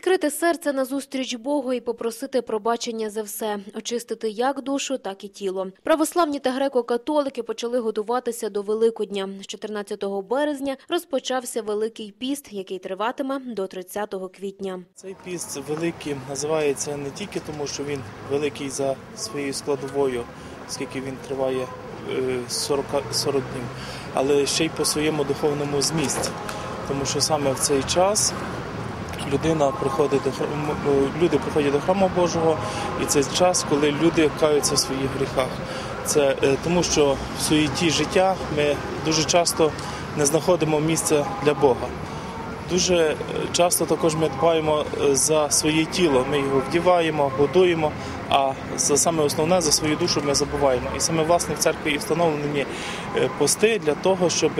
Відкрити серце назустріч Богу і попросити пробачення за все, очистити як душу, так і тіло. Православні та греко-католики почали готуватися до Великодня. З 14 березня розпочався Великий піст, який триватиме до 30 квітня. Цей піст великий називається не тільки тому, що він великий за своєю складовою, оскільки він триває е, 40, 40 днів, але ще й по своєму духовному змісті. Тому що саме в цей час людина приходить до храму, люди приходять до храму Божого, і це час, коли люди каються в своїх гріхах. Це е, тому, що в суєті життя ми дуже часто не знаходимо місця для Бога. Дуже е, часто також ми дбаємо е, за своє тіло. Ми його вдіваємо, годуємо. А за саме основне за свою душу ми забуваємо. І саме власне в церкві і встановлені е, пости для того, щоб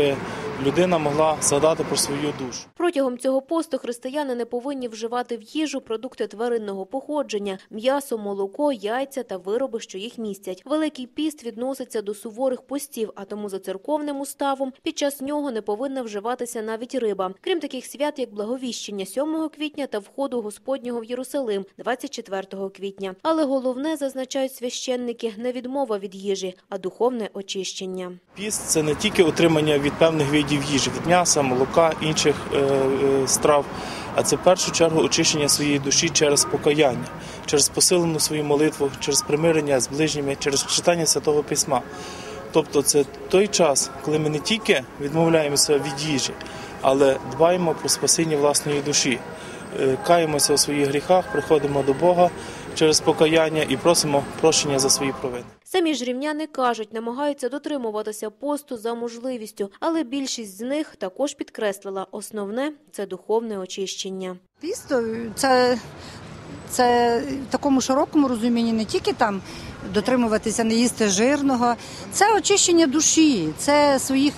людина могла згадати про свою душу. Протягом цього посту християни не повинні вживати в їжу продукти тваринного походження, м'ясо, молоко, яйця та вироби, що їх містять. Великий піст відноситься до суворих постів, а тому за церковним уставом під час нього не повинна вживатися навіть риба. Крім таких свят, як благовіщення 7 квітня та входу Господнього в Єрусалим 24 квітня. Але головне, зазначають священники, не відмова від їжі, а духовне очищення. Піст це не тільки отримання від певних видів їжі, від м'яса, молока, інших е, е, страв, а це в першу чергу очищення своєї душі через покаяння, через посилену свою молитву, через примирення з ближніми, через читання святого письма. Тобто, це той час, коли ми не тільки відмовляємося від їжі, але дбаємо про спасіння власної душі, Е, каємося у своїх гріхах, приходимо до Бога через покаяння і просимо прощення за свої провини. Самі ж рівняни кажуть, намагаються дотримуватися посту за можливістю, але більшість з них також підкреслила основне це духовне очищення. Пісто це, це в такому широкому розумінні не тільки там дотримуватися, не їсти жирного, це очищення душі, це своїх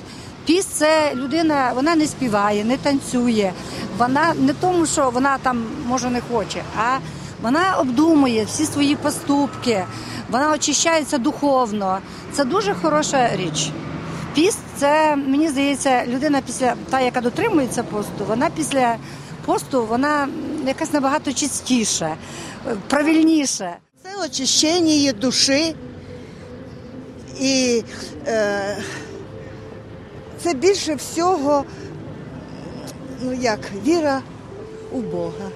піст, це людина, вона не співає, не танцює. Вона не тому, що вона там може не хоче, а вона обдумує всі свої поступки, вона очищається духовно. Це дуже хороша річ. Піст це мені здається, людина після та, яка дотримується посту, вона після посту вона якась набагато чистіша, е, правильніша. Це очищення душі і е, це більше всього, ну як, віра у Бога.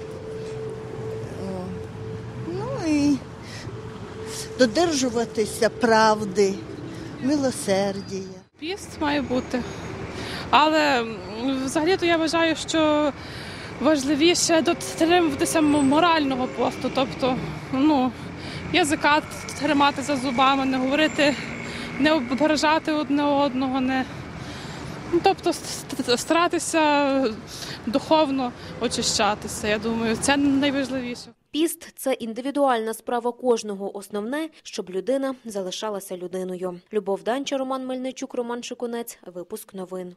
Додержуватися правди, милосердія. Піст має бути. Але взагалі-то я вважаю, що важливіше дотримуватися морального посту, тобто ну, язика тримати за зубами, не говорити, не ображати одне одного, не. Ну, тобто старатися духовно очищатися. Я думаю, це найважливіше. Піст це індивідуальна справа кожного. Основне, щоб людина залишалася людиною. Любов Данча, Роман Мельничук, Роман Шиконець, Випуск новин.